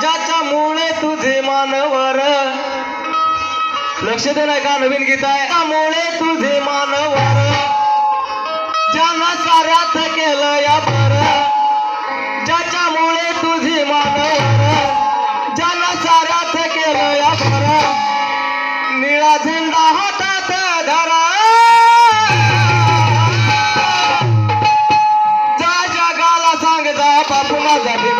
ज्याच्या मुळे तुझे मानवर. लक्ष दे नाही का नवीन गीत आहे त्यामुळे तुझे मानवर. ज्यानं साऱ्यात केलं या बर ज्याच्यामुळे तुझे मानवर. ज्यानं साऱ्यात केलं या बर निळा झेंडा हातात যাবে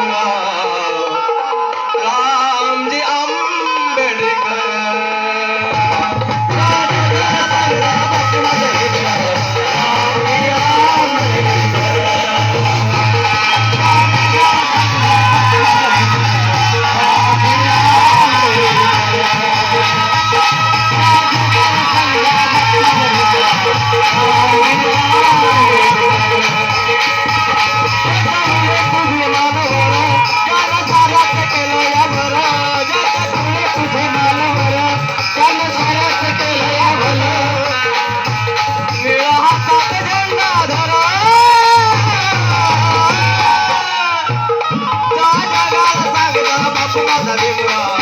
na